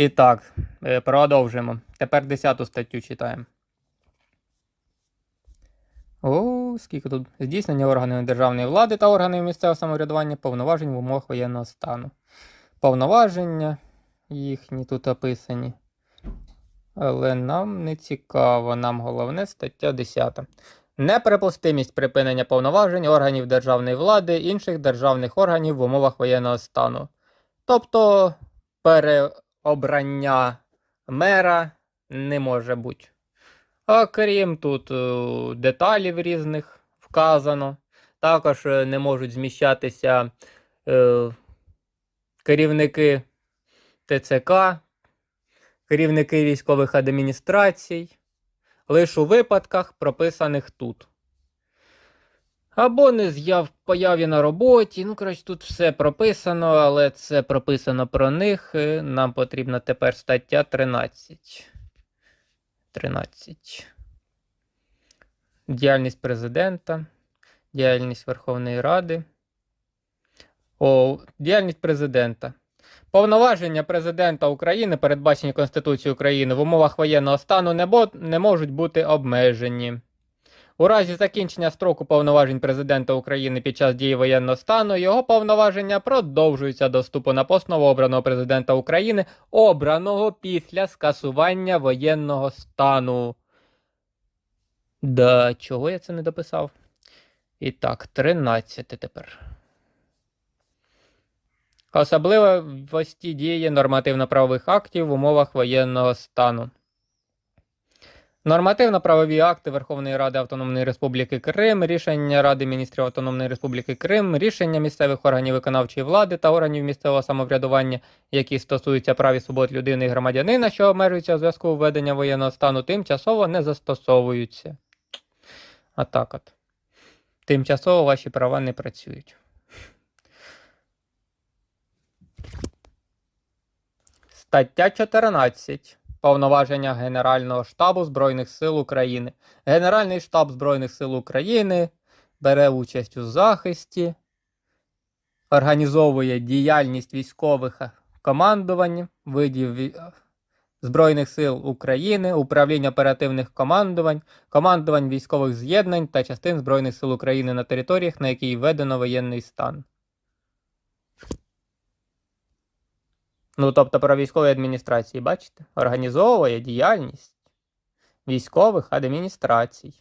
І так, е, продовжимо. Тепер 10 статтю читаємо. О, скільки тут здійснення органами державної влади та органів місцевого самоврядування повноважень в умовах воєнного стану. Повноваження їхні тут описані. Але нам не цікаво, нам головне стаття 10. Неприпустимість припинення повноважень органів державної влади інших державних органів в умовах воєнного стану. Тобто переобрання мера не може бути. Окрім тут е, деталів різних вказано. Також е, не можуть зміщатися е, керівники ТЦК, керівники військових адміністрацій, лише у випадках, прописаних тут. Або не з'яв появі на роботі. Ну, коротше, тут все прописано, але це прописано про них. Е, Нам потрібна тепер стаття 13. 13. Діяльність президента, діяльність Верховної Ради. О, діяльність президента. Повноваження президента України, передбачені Конституцією України в умовах воєнного стану, не, можуть бути обмежені. У разі закінчення строку повноважень президента України під час дії воєнного стану його повноваження продовжуються до вступу на пост новообраного президента України, обраного після скасування воєнного стану. Да, чого я це не дописав? І так, 13 тепер. Особливості дії нормативно-правових актів в умовах воєнного стану. Нормативно-правові акти Верховної Ради Автономної Республіки Крим, рішення Ради міністрів Автономної Республіки Крим, рішення місцевих органів виконавчої влади та органів місцевого самоврядування, які стосуються прав і свобод людини і громадянина, що обмежуються у зв'язку з введенням воєнного стану, тимчасово не застосовуються. А так от. Тимчасово ваші права не працюють. Стаття 14. Повноваження Генерального штабу Збройних сил України. Генеральний штаб Збройних сил України бере участь у захисті, організовує діяльність військових командувань, видів Збройних сил України, управління оперативних командувань, командувань військових з'єднань та частин Збройних сил України на територіях, на якій введено воєнний стан. Ну, тобто про військові адміністрації, бачите? Організовує діяльність військових адміністрацій.